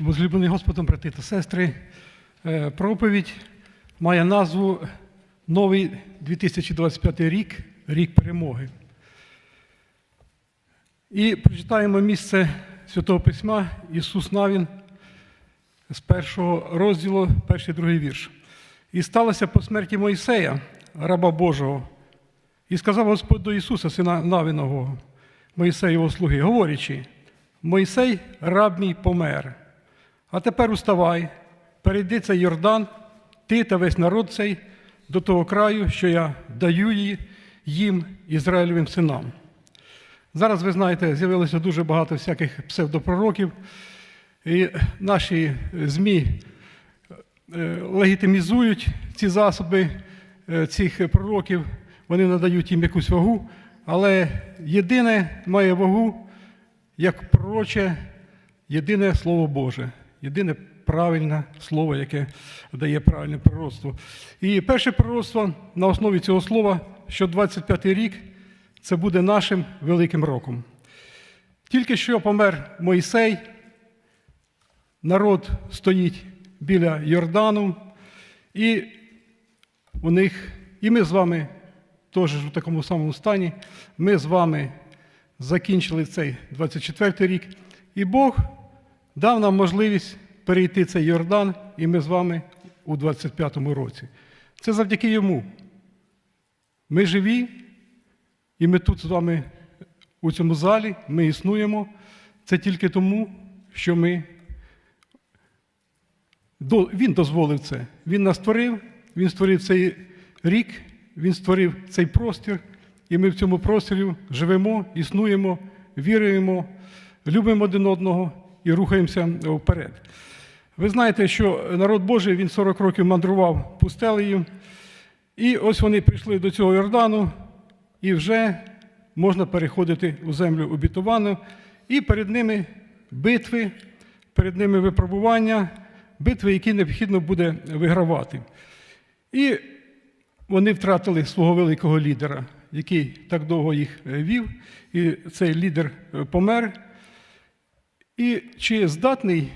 Возлюблений Господом, брати та сестри, е, проповідь має назву Новий 2025 рік, рік перемоги. І прочитаємо місце Святого Письма Ісус Навін з першого розділу, перший другий вірш. І сталося по смерті Мойсея, раба Божого, і сказав Господь до Ісуса, сина Навіного, Мойсеєвого слуги, говорячи, Мойсей, раб мій, помер. А тепер уставай, перейди цей Йордан, ти та весь народ цей до того краю, що я даю їм, Ізраїлевим синам. Зараз, ви знаєте, з'явилося дуже багато всяких псевдопророків, і наші ЗМІ е, легітимізують ці засоби е, цих пророків, вони надають їм якусь вагу, але єдине має вагу, як пророче, єдине Слово Боже, єдине правильне слово, яке дає правильне пророцтво. І перше пророцтво на основі цього слова, що 25-й рік це буде нашим великим роком. Тільки що помер Мойсей, народ стоїть біля Йордану, і у них, і ми з вами теж в такому самому стані, ми з вами закінчили цей 24 рік, і Бог дав нам можливість перейти цей Йордан, і ми з вами у 25-му році. Це завдяки йому. Ми живі, і ми тут з вами у цьому залі, ми існуємо. Це тільки тому, що ми він дозволив це. Він нас створив, він створив цей рік, він створив цей простір, і ми в цьому просторі живемо, існуємо, віруємо, любимо один одного і рухаємося вперед. Ви знаєте, що народ Божий він 40 років мандрував пустелею, і ось вони прийшли до цього Йордану, і вже можна переходити у землю обітовану, і перед ними битви, перед ними випробування, битви, які необхідно буде вигравати. І вони втратили свого великого лідера, який так довго їх вів, і цей лідер помер. І чи здатний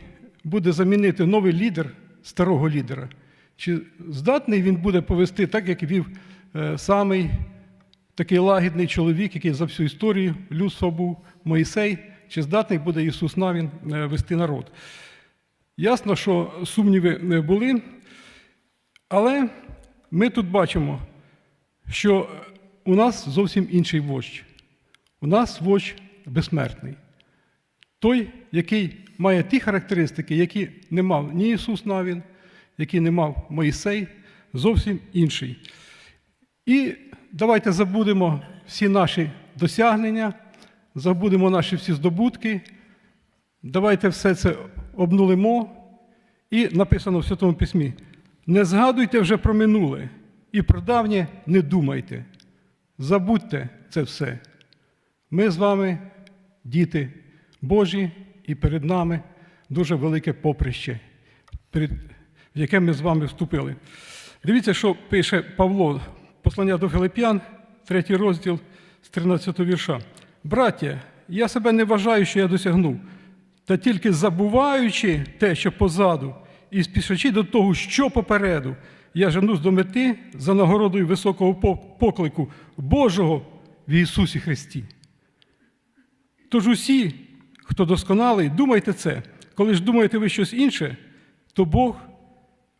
буде замінити новий лідер старого лідера? Чи здатний він буде повести так, як вів е, самий такий лагідний чоловік, який за всю історію людства був Моїсей, чи здатний буде Ісус Навін е, вести народ? Ясно, що сумніви не були, але ми тут бачимо, що у нас зовсім інший вождь. У нас вождь безсмертний. Той, який має ті характеристики, які не мав ні Ісус Навін, які не мав Моїсей, зовсім інший. І давайте забудемо всі наші досягнення, забудемо наші всі здобутки. Давайте все це обнулимо. І написано в Святому Письмі: не згадуйте вже про минуле і про давнє не думайте. Забудьте це все. Ми з вами, діти Божі, і перед нами дуже велике поприще, в яке ми з вами вступили. Дивіться, що пише Павло, послання до Филип'ян, третій розділ з 13 вірша. Браття, я себе не вважаю, що я досягнув, та тільки забуваючи те, що позаду, і спішачи до того, що попереду, я женусь до мети за нагородою високого поклику Божого в Ісусі Христі. Тож усі, хто досконалий, думайте це. Коли ж думаєте ви щось інше, то Бог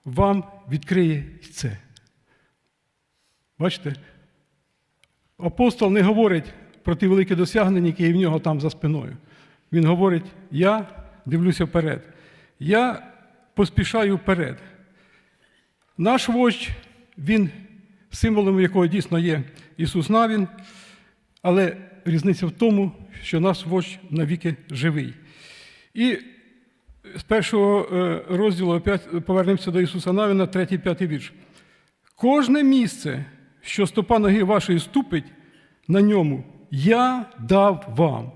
вам відкриє і це. Бачите? Апостол не говорить про ті великі досягнення, які в нього там за спиною. Він говорить: я дивлюся вперед. Я поспішаю вперед. Наш вождь, він, символом якого дійсно є Ісус Навін, але різниця в тому, що наш вождь навіки живий. І з першого розділу опять повернемося до Ісуса Навіна, третій, п'ятий вірш. Кожне місце, що стопа ноги вашої ступить на ньому, я дав вам.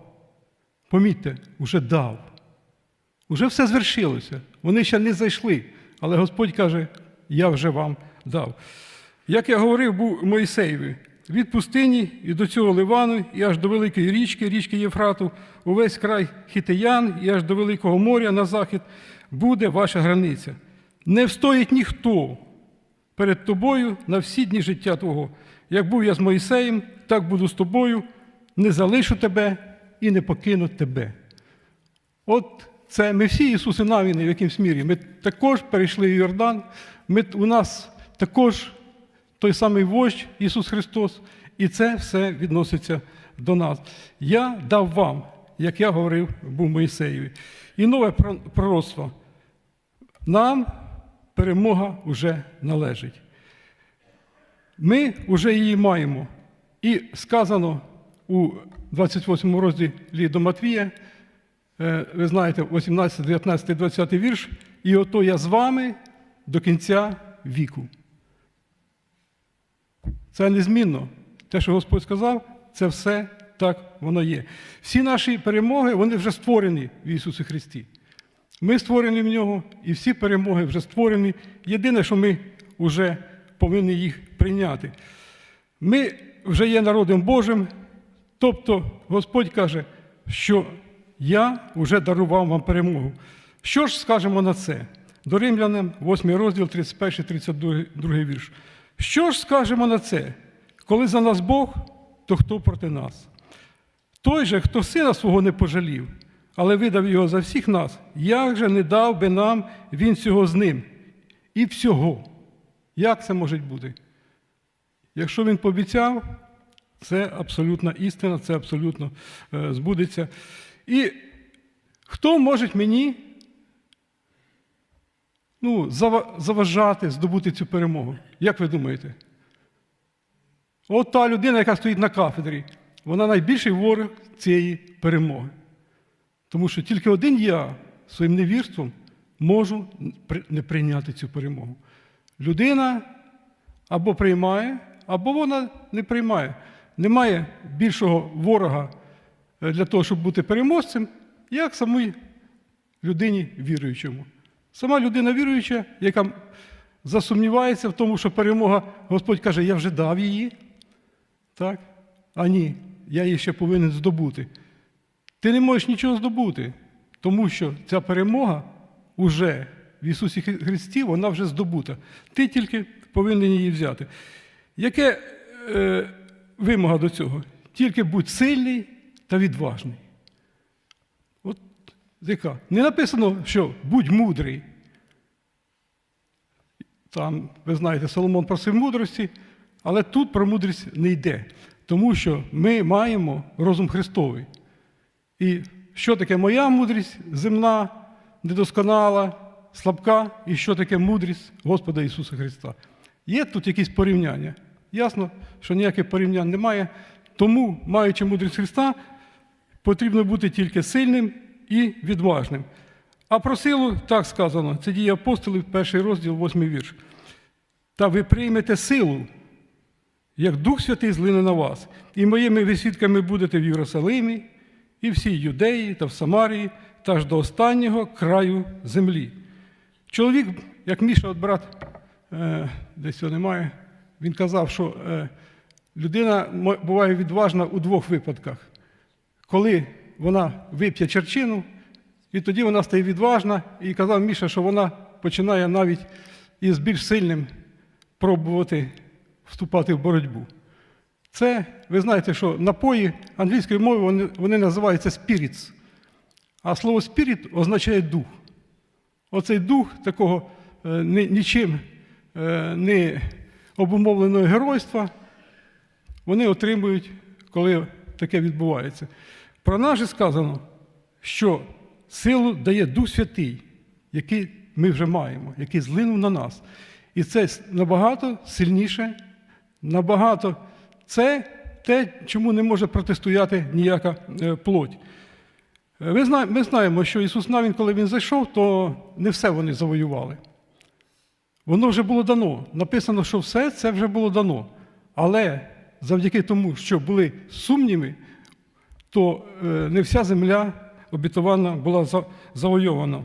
Помітьте, уже дав. Уже все звершилося. Вони ще не зайшли, але Господь каже, я вже вам дав. Як я говорив, був Моїсеєві, від пустині і до цього Ливану, і аж до великої річки, річки Єфрату, увесь край Хітеян, і аж до Великого моря на захід буде ваша границя. Не встоїть ніхто перед тобою на всі дні життя твого. Як був я з Моїсеєм, так буду з тобою, не залишу тебе і не покину тебе. От це ми всі Ісуси Навіни в якимсь мірі. Ми також перейшли в Йордан. Ми, у нас також той самий вождь Ісус Христос, і це все відноситься до нас. Я дав вам, як я говорив, був Моїсеєві. І нове про- пророцтво. Нам перемога вже належить. Ми вже її маємо. І сказано у 28 розділі до Матвія, е, ви знаєте, 18, 19, 20 вірш, і ото я з вами до кінця віку. Це незмінно. Те, що Господь сказав, це все так воно є. Всі наші перемоги вони вже створені в Ісусі Христі. Ми створені в нього, і всі перемоги вже створені. Єдине, що ми вже повинні їх прийняти. Ми вже є народом Божим, тобто Господь каже, що я вже дарував вам перемогу. Що ж скажемо на це? До Римлянам, 8 розділ, 31, 32 вірш. Що ж скажемо на це? Коли за нас Бог, то хто проти нас? Той же, хто сина свого не пожалів, але видав його за всіх нас, як же не дав би нам він цього з ним? І всього. Як це може бути? Якщо він пообіцяв, це абсолютна істина, це абсолютно е, збудеться. І хто може мені ну, заважати здобути цю перемогу? Як ви думаєте? От та людина, яка стоїть на кафедрі, вона найбільший ворог цієї перемоги. Тому що тільки один я своїм невірством можу не прийняти цю перемогу. Людина або приймає, або вона не приймає. Немає більшого ворога е, для того, щоб бути переможцем, як самій людині віруючому. Сама людина віруюча, яка засумнівається в тому, що перемога, Господь каже, я вже дав її. Так? А ні, я її ще повинен здобути. Ти не можеш нічого здобути, тому що ця перемога уже в Ісусі Христі, вона вже здобута. Ти тільки повинен її взяти. Яке е, вимога до цього? Тільки будь сильний та відважний. Яка? Не написано, що будь мудрий. Там, ви знаєте, Соломон просив мудрості, але тут про мудрість не йде, тому що ми маємо розум Христовий. І що таке моя мудрість земна, недосконала, слабка, і що таке мудрість Господа Ісуса Христа? Є тут якісь порівняння? Ясно, що ніяких порівнянь немає. Тому, маючи мудрість Христа, потрібно бути тільки сильним і відважним. А про силу так сказано, це діє апостолів, перший розділ, восьмий вірш. Та ви приймете силу, як Дух Святий злине на вас, і моїми ви свідками будете в Єрусалимі, і всій Юдеї та в Самарії, та аж до останнього краю землі. Чоловік, як Міша, от брат, е, десь його немає, він казав, що е, людина буває відважна у двох випадках. Коли вона вип'є черчину, і тоді вона стає відважна, і казав Міша, що вона починає навіть із більш сильним пробувати вступати в боротьбу. Це, ви знаєте, що напої англійської мови вони, вони називаються spirits. А слово spirit означає дух. Оцей дух такого е, нічим е, не обумовленого геройства вони отримують, коли таке відбувається. Про нас же сказано, що силу дає Дух Святий, який ми вже маємо, який злинув на нас. І це набагато сильніше, набагато це те, чому не може протистояти ніяка е, плоть. Е, Ми знаємо, що Ісус Навін, коли Він зайшов, то не все вони завоювали. Воно вже було дано. Написано, що все це вже було дано. Але завдяки тому, що були сумніви, то е, не вся земля обітована була завойована.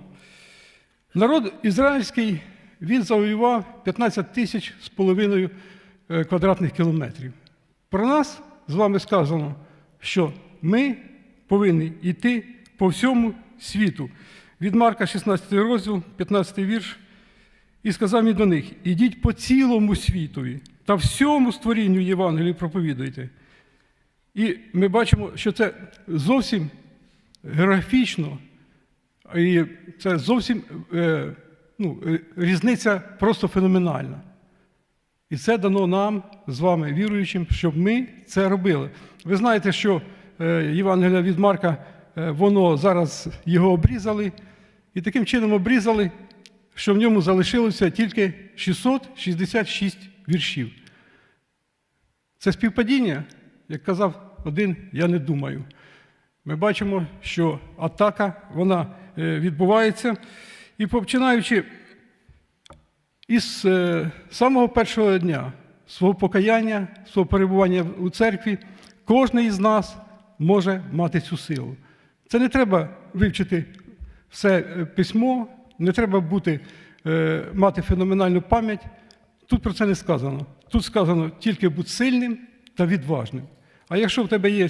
Народ ізраїльський він завоював 15 тисяч з половиною е, квадратних кілометрів. Про нас з вами сказано, що ми повинні йти по всьому світу. Від Марка 16 розділ, 15 вірш. І сказав він до них: ідіть по цілому світові та всьому створінню Євангелії проповідуйте. І ми бачимо, що це зовсім географічно, і це зовсім е, ну, е, різниця просто феноменальна. І це дано нам з вами, віруючим, щоб ми це робили. Ви знаєте, що е, Євангелія від Марка, воно зараз його обрізали, і таким чином обрізали, що в ньому залишилося тільки 666 віршів. Це співпадіння, як казав один, я не думаю. Ми бачимо, що атака вона е, відбувається. І починаючи із е, самого першого дня свого покаяння, свого перебування у церкві, кожен із нас може мати цю силу. Це не треба вивчити все е, письмо, не треба бути, мати феноменальну пам'ять. Тут про це не сказано. Тут сказано тільки будь сильним та відважним. А якщо в тебе є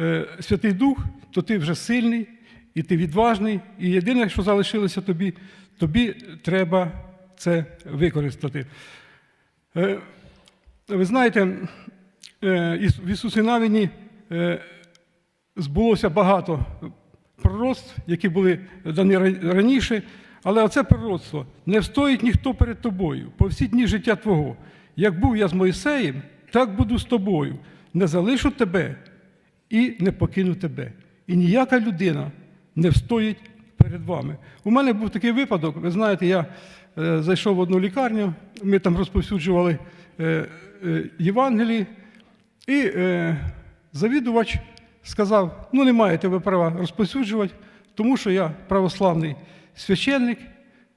е, Святий Дух, то ти вже сильний і ти відважний. І єдине, що залишилося тобі, тобі треба це використати. Е, ви знаєте, е, в Ісусі Навіні збулося багато пророцтв, які були дані раніше, але оце пророцтво не встоїть ніхто перед тобою по всі дні життя Твого. Як був я з Моїсеєм, так буду з тобою. Не залишу тебе і не покину тебе. І ніяка людина не встоїть перед вами. У мене був такий випадок. Ви знаєте, я е, зайшов в одну лікарню, ми там розповсюджували е, е, Євангелії, і завідувач сказав: ну, не маєте ви права розповсюджувати, тому що я православний священник,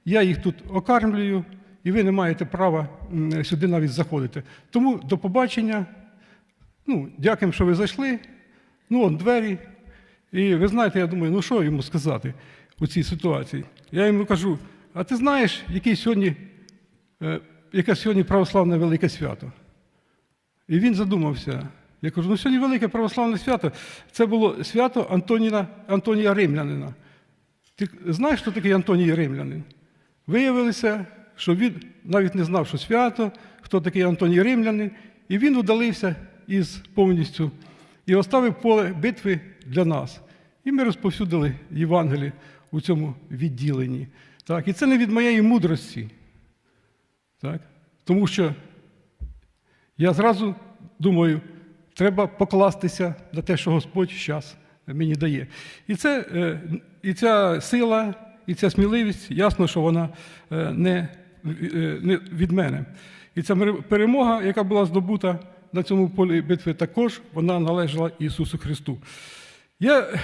я їх тут окармлюю, і ви не маєте права сюди навіть заходити. Тому до побачення. Ну, дякуємо, що ви зайшли. Ну, от двері. І ви знаєте, я думаю, ну що йому сказати у цій ситуації? Я йому кажу: а ти знаєш, який сьогодні, е, яке сьогодні православне велике свято? І він задумався. Я кажу, ну сьогодні велике православне свято. Це було свято Антоніна, Антонія Римлянина. Ти знаєш, хто такий Антоній Римлянин? Виявилося, що він навіть не знав, що свято, хто такий Антоній Римлянин, і він удалився із повністю і оставив поле битви для нас. І ми розповсюдили Євангеліє у цьому відділенні. Так? І це не від моєї мудрості. Так? Тому що я зразу думаю, треба покластися на те, що Господь зараз мені дає. І, це, е, і ця сила, і ця сміливість, ясно, що вона е, не, е, не від мене. І ця перемога, яка була здобута на цьому полі битви, також вона належала Ісусу Христу. Я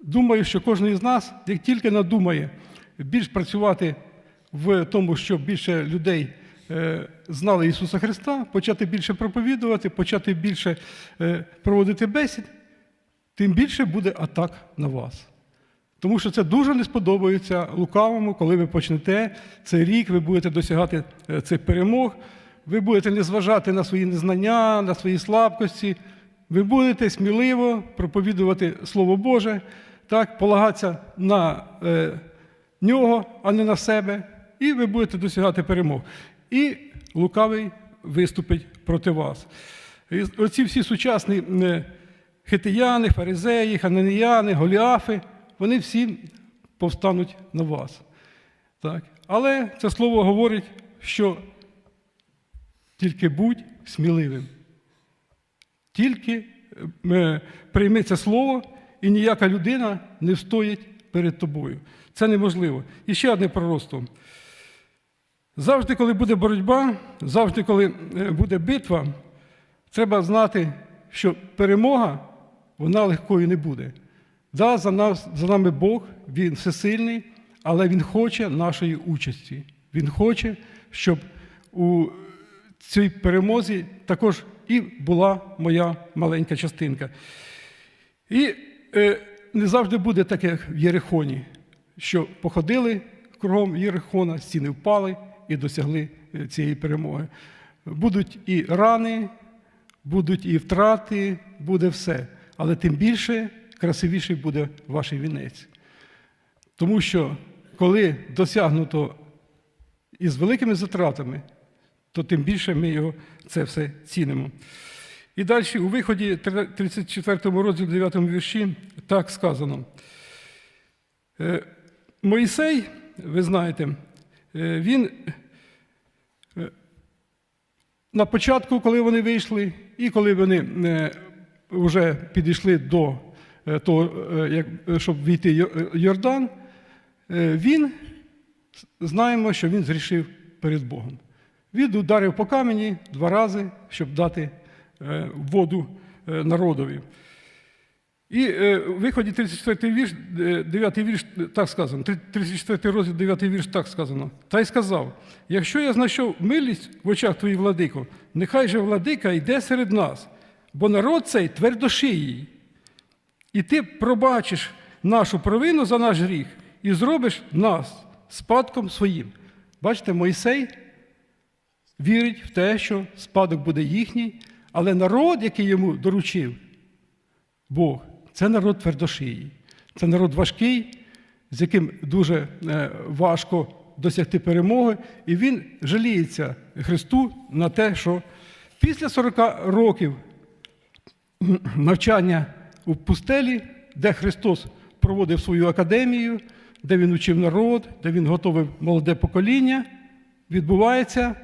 думаю, що кожен із нас, як тільки надумає більш працювати в тому, щоб більше людей е, знали Ісуса Христа, почати більше проповідувати, почати більше е, проводити бесід, тим більше буде атак на вас. Тому що це дуже не сподобається лукавому, коли ви почнете цей рік, ви будете досягати е, цих перемог, ви будете не зважати на свої незнання, на свої слабкості, ви будете сміливо проповідувати Слово Боже, так, полагатися на е, нього, а не на себе, і ви будете досягати перемог. І лукавий виступить проти вас. І оці всі сучасні е, хитияни, фаризеї, хананияни, голіафи, вони всі повстануть на вас. Так? Але це слово говорить, що тільки будь сміливим. Тільки е, прийми це слово, і ніяка людина не встоїть перед тобою. Це неможливо. І ще одне пророцтво. Завжди, коли буде боротьба, завжди, коли е, буде битва, треба знати, що перемога вона легкою не буде. Да, за, нас, за нами Бог, Він всесильний, але Він хоче нашої участі. Він хоче, щоб у цій перемозі також і була моя маленька частинка. І е, не завжди буде таке як в Єрихоні, що походили кругом Єрихона, стіни впали і досягли е, цієї перемоги. Будуть і рани, будуть і втрати, буде все. Але тим більше красивіший буде ваш вінець. Тому що коли досягнуто із великими затратами, то тим більше ми його це все цінимо. І далі у виході 34 розділі 9 вірші так сказано. Е, Моїсей, ви знаєте, е, він е, на початку, коли вони вийшли, і коли вони вже підійшли до того, щоб війти Йордан, він, знаємо, що він зрішив перед Богом. Він ударив по камені два рази, щоб дати е, воду е, народові. І е, в виході 34 вірш, е, 9 вірш так сказано, 34 розділ 9 вірш так сказано. Та й сказав: якщо я знайшов милість в очах твоїх владико, нехай же владика йде серед нас, бо народ цей твердошиїй. І ти пробачиш нашу провину за наш гріх і зробиш нас спадком своїм. Бачите, Мойсей вірить в те, що спадок буде їхній, але народ, який йому доручив, Бог, це народ твердошиїй. Це народ важкий, з яким дуже е, важко досягти перемоги. І він жаліється Христу на те, що після 40 років навчання у пустелі, де Христос проводив свою академію, де він учив народ, де він готовив молоде покоління, відбувається.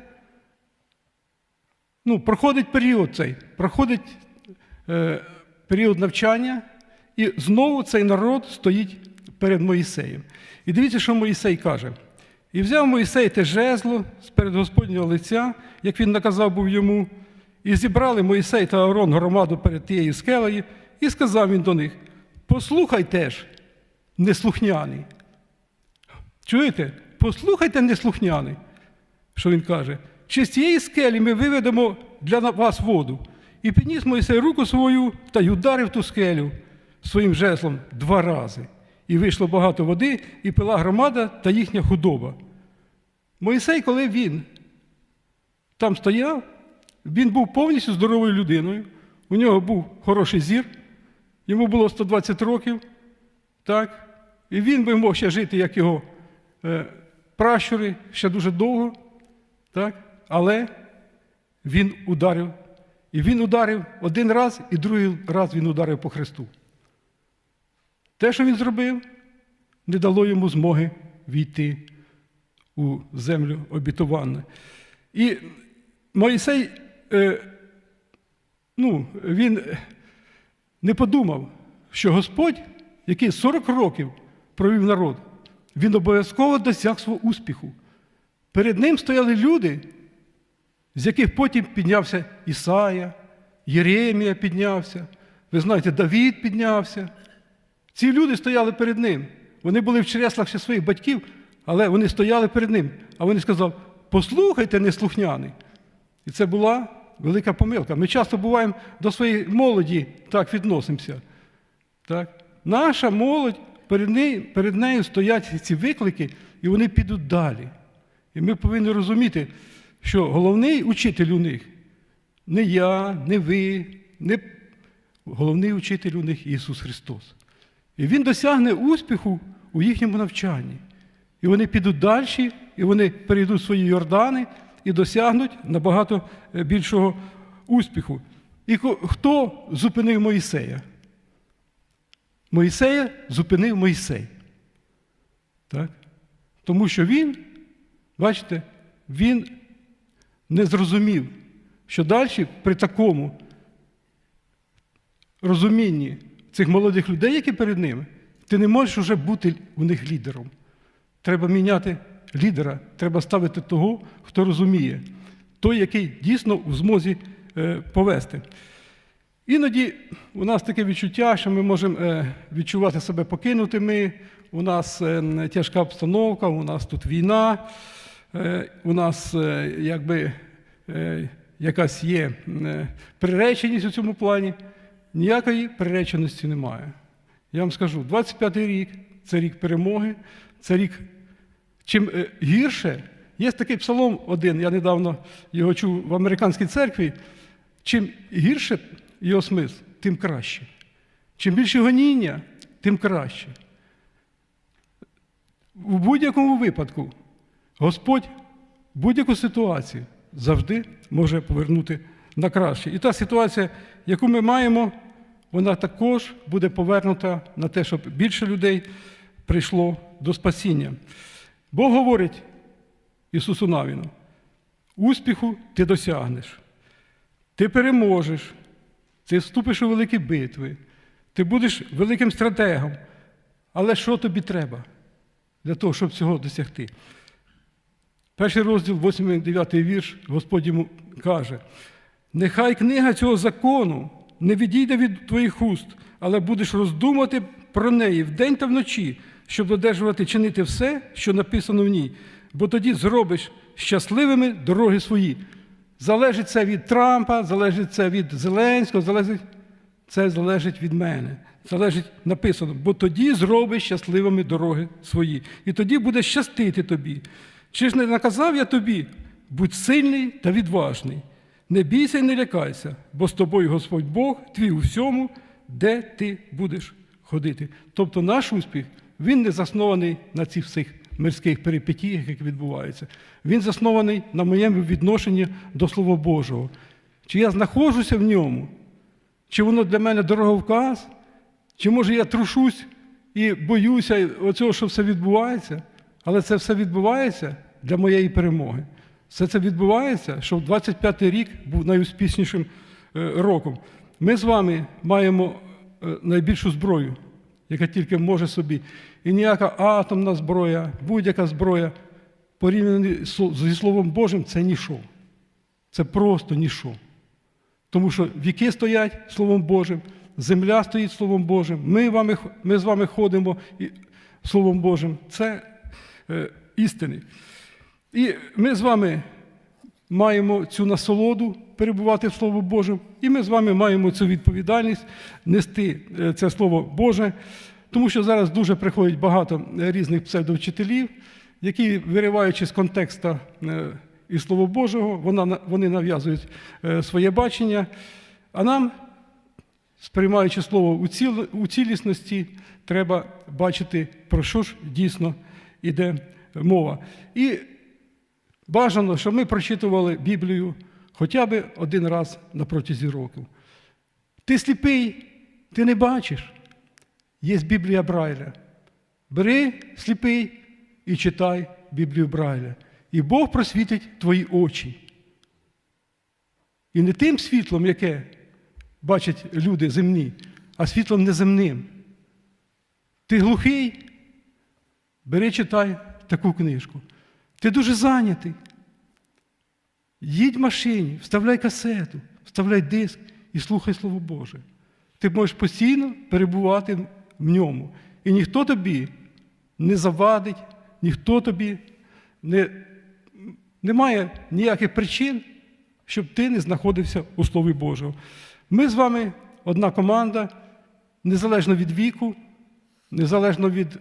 Ну, проходить період цей, проходить е, період навчання, і знову цей народ стоїть перед Моїсеєм. І дивіться, що Моїсей каже. І взяв Моїсей те жезло з перед Господнього лиця, як він наказав був йому, і зібрали Моїсей та Аарон громаду перед тією скелею, і сказав він до них: послухайте ж, неслухняний. Чуєте? Послухайте, неслухняний, що він каже. Чи з цієї скелі ми виведемо для вас воду? І підніс Мойсей руку свою та й ударив ту скелю своїм жезлом два рази. І вийшло багато води, і пила громада та їхня худоба. Мойсей, коли він там стояв, він був повністю здоровою людиною. У нього був хороший зір, йому було 120 років. Так? І він би мог ще жити, як його е, пращури, ще дуже довго. Так? Але він ударив. І він ударив один раз, і другий раз він ударив по Христу. Те, що він зробив, не дало йому змоги війти у землю обітовану. І Моїсей, е, ну, він не подумав, що Господь, який 40 років провів народ, він обов'язково досяг свого успіху. Перед ним стояли люди, з яких потім піднявся Ісая, Єремія піднявся, ви знаєте, Давід піднявся. Ці люди стояли перед ним. Вони були в чреслах ще своїх батьків, але вони стояли перед ним. А він сказав: послухайте, неслухняний. І це була велика помилка. Ми часто буваємо до своєї молоді так відносимося. Так? Наша молодь перед нею, перед нею стоять ці виклики, і вони підуть далі. І ми повинні розуміти, що головний учитель у них не я, не ви, не головний учитель у них Ісус Христос. І Він досягне успіху у їхньому навчанні. І вони підуть далі, і вони перейдуть свої Йордани і досягнуть набагато е, більшого успіху. І хто зупинив Моїсея? Моїсея зупинив Моїсей. Так? Тому що він, бачите, він не зрозумів, що далі при такому розумінні цих молодих людей, які перед ними, ти не можеш вже бути у них лідером. Треба міняти лідера, треба ставити того, хто розуміє, той, який дійсно в змозі е, повести. Іноді у нас таке відчуття, що ми можемо е, відчувати себе покинутими. У нас е, тяжка обстановка, у нас тут війна, у нас е, якби е, якась є е, приреченість у цьому плані. Ніякої приреченості немає. Я вам скажу, 25-й рік це рік перемоги, це рік. Чим е, гірше, є такий псалом один, я недавно його чув в американській церкві. Чим гірше його смисл, тим краще. Чим більше гоніння, тим краще. У будь-якому випадку Господь будь-яку ситуацію завжди може повернути на краще. І та ситуація, яку ми маємо, вона також буде повернута на те, щоб більше людей прийшло до спасіння. Бог говорить Ісусу Навіну, успіху ти досягнеш, ти переможеш, ти вступиш у великі битви, ти будеш великим стратегом. Але що тобі треба для того, щоб цього досягти? Перший розділ, 8-9 вірш, Господь йому каже: нехай книга цього закону не відійде від твоїх уст, але будеш роздумати про неї вдень та вночі, щоб додержувати чинити все, що написано в ній, бо тоді зробиш щасливими дороги свої. Залежить це від Трампа, залежить це від Зеленського, залежить, це залежить від мене. Залежить написано, бо тоді зробиш щасливими дороги свої. І тоді буде щастити тобі. Чи ж не наказав я тобі? Будь сильний та відважний. Не бійся і не лякайся, бо з тобою Господь Бог твій у всьому, де ти будеш ходити. Тобто наш успіх, він не заснований на цих всіх мирських перипетіях, які відбуваються. Він заснований на моєму відношенні до Слова Божого. Чи я знаходжуся в ньому, чи воно для мене дороговказ, чи може я трушусь і боюся оцього, що все відбувається, але це все відбувається для моєї перемоги. Все це відбувається, щоб 25-й рік був найуспішнішим е, роком. Ми з вами маємо е, найбільшу зброю, яка тільки може собі. І ніяка атомна зброя, будь-яка зброя, порівняна зі Словом Божим, це ніщо. Це просто ніщо. Тому що віки стоять Словом Божим, земля стоїть Словом Божим, ми, вами, ми з вами ходимо і- Словом Божим. Це істини. І ми з вами маємо цю насолоду перебувати в Слово Божим, і ми з вами маємо цю відповідальність нести е, це Слово Боже, тому що зараз дуже приходить багато різних псевдовчителів, які, вириваючи з контекста е, і Слово Божого, вони нав'язують е, своє бачення, а нам сприймаючи слово у цілісності, треба бачити, про що ж дійсно йде мова. І бажано, щоб ми прочитували Біблію хоча б один раз на протязі року. Ти сліпий, ти не бачиш. Є Біблія Брайля. Бери сліпий і читай Біблію Брайля. І Бог просвітить твої очі. І не тим світлом, яке бачать люди земні, а світлом неземним. Ти глухий, бери читай таку книжку. Ти дуже зайнятий. Їдь в машині, вставляй касету, вставляй диск і слухай Слово Боже. Ти можеш постійно перебувати в ньому. І ніхто тобі не завадить, ніхто тобі не, немає ніяких причин, щоб ти не знаходився у Слові Божого. Ми з вами одна команда, незалежно від віку, незалежно від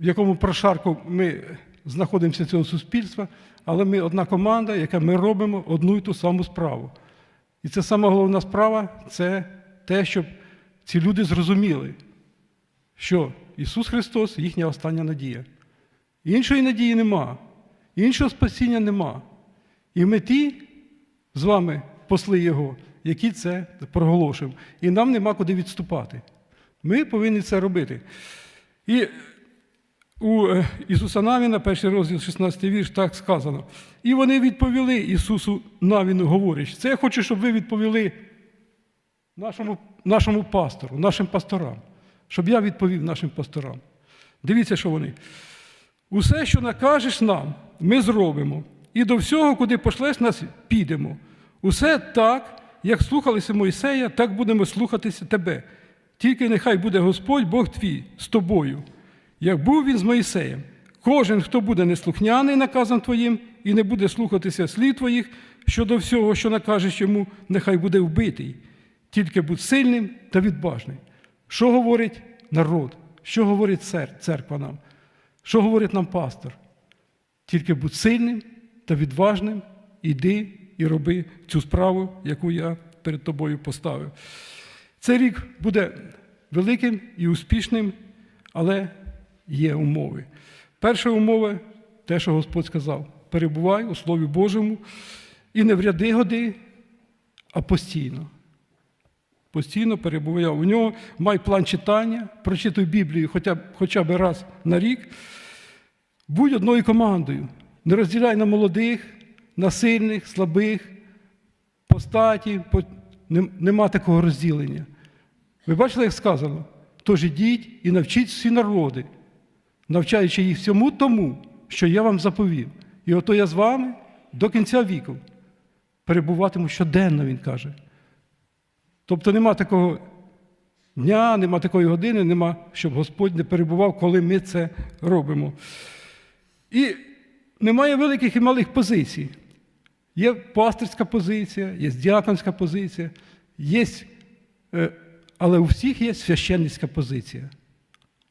в якому прошарку ми знаходимося цього суспільства, але ми одна команда, яка ми робимо одну і ту саму справу. І це сама головна справа це те, щоб ці люди зрозуміли, що Ісус Христос їхня остання надія. Іншої надії нема, іншого спасіння нема. І ми ті з вами, посли Його, які це проголошуємо. І нам нема куди відступати. Ми повинні це робити. І у е, Ісуса Навіна, перший розділ, 16 вірш, так сказано. І вони відповіли Ісусу Навіну, говорячи. Це я хочу, щоб ви відповіли нашому, нашому пастору, нашим пасторам. Щоб я відповів нашим пасторам. Дивіться, що вони. Усе, що накажеш нам, ми зробимо. І до всього, куди пошлеш нас, підемо. Усе так, як слухалися Мойсея, так будемо слухатися тебе. Тільки нехай буде Господь Бог твій з тобою. Як був він з Моїсеєм, кожен, хто буде неслухняний наказом твоїм і не буде слухатися слів твоїх щодо всього, що накажеш йому, нехай буде вбитий. Тільки будь сильним та відважним. Що говорить народ? Що говорить цер- церква нам? Що говорить нам пастор? Тільки будь сильним та відважним, іди і роби цю справу, яку я перед тобою поставив. Цей рік буде великим і успішним, але є умови. Перша умова те, що Господь сказав: перебувай у Слові Божому і не в ряди годи, а постійно. Постійно перебувай у нього, май план читання, прочитуй Біблію хоча б, хоча б раз на рік. Будь одною командою. Не розділяй на молодих, на сильних, слабих, по статі, по... нема такого розділення. Ви бачили, як сказано? Тож ідіть і навчіть всі народи, навчаючи їх всьому тому, що я вам заповів. І ото я з вами до кінця віку перебуватиму щоденно, він каже. Тобто нема такого дня, нема такої години, нема, щоб Господь не перебував, коли ми це робимо. І немає великих і малих позицій. Є пастирська позиція, є діаконська позиція, є, е, але у всіх є священницька позиція.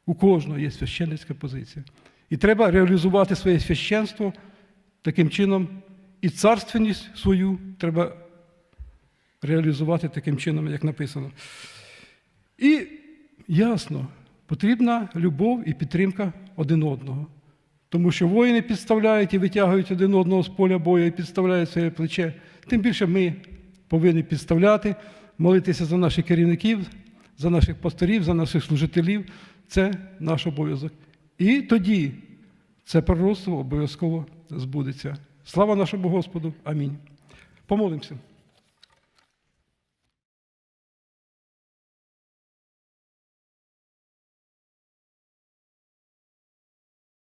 У кожного є священницька позиція. І треба реалізувати своє священство таким чином, і царственність свою треба реалізувати таким чином, як написано. І ясно, потрібна любов і підтримка один одного. Тому що воїни підставляють і витягують один одного з поля бою і підставляють своє плече. Тим більше ми повинні підставляти, молитися за наших керівників, за наших пасторів, за наших служителів. Це наш обов'язок. І тоді це пророцтво обов'язково збудеться. Слава нашому Господу. Амінь. Помолимося.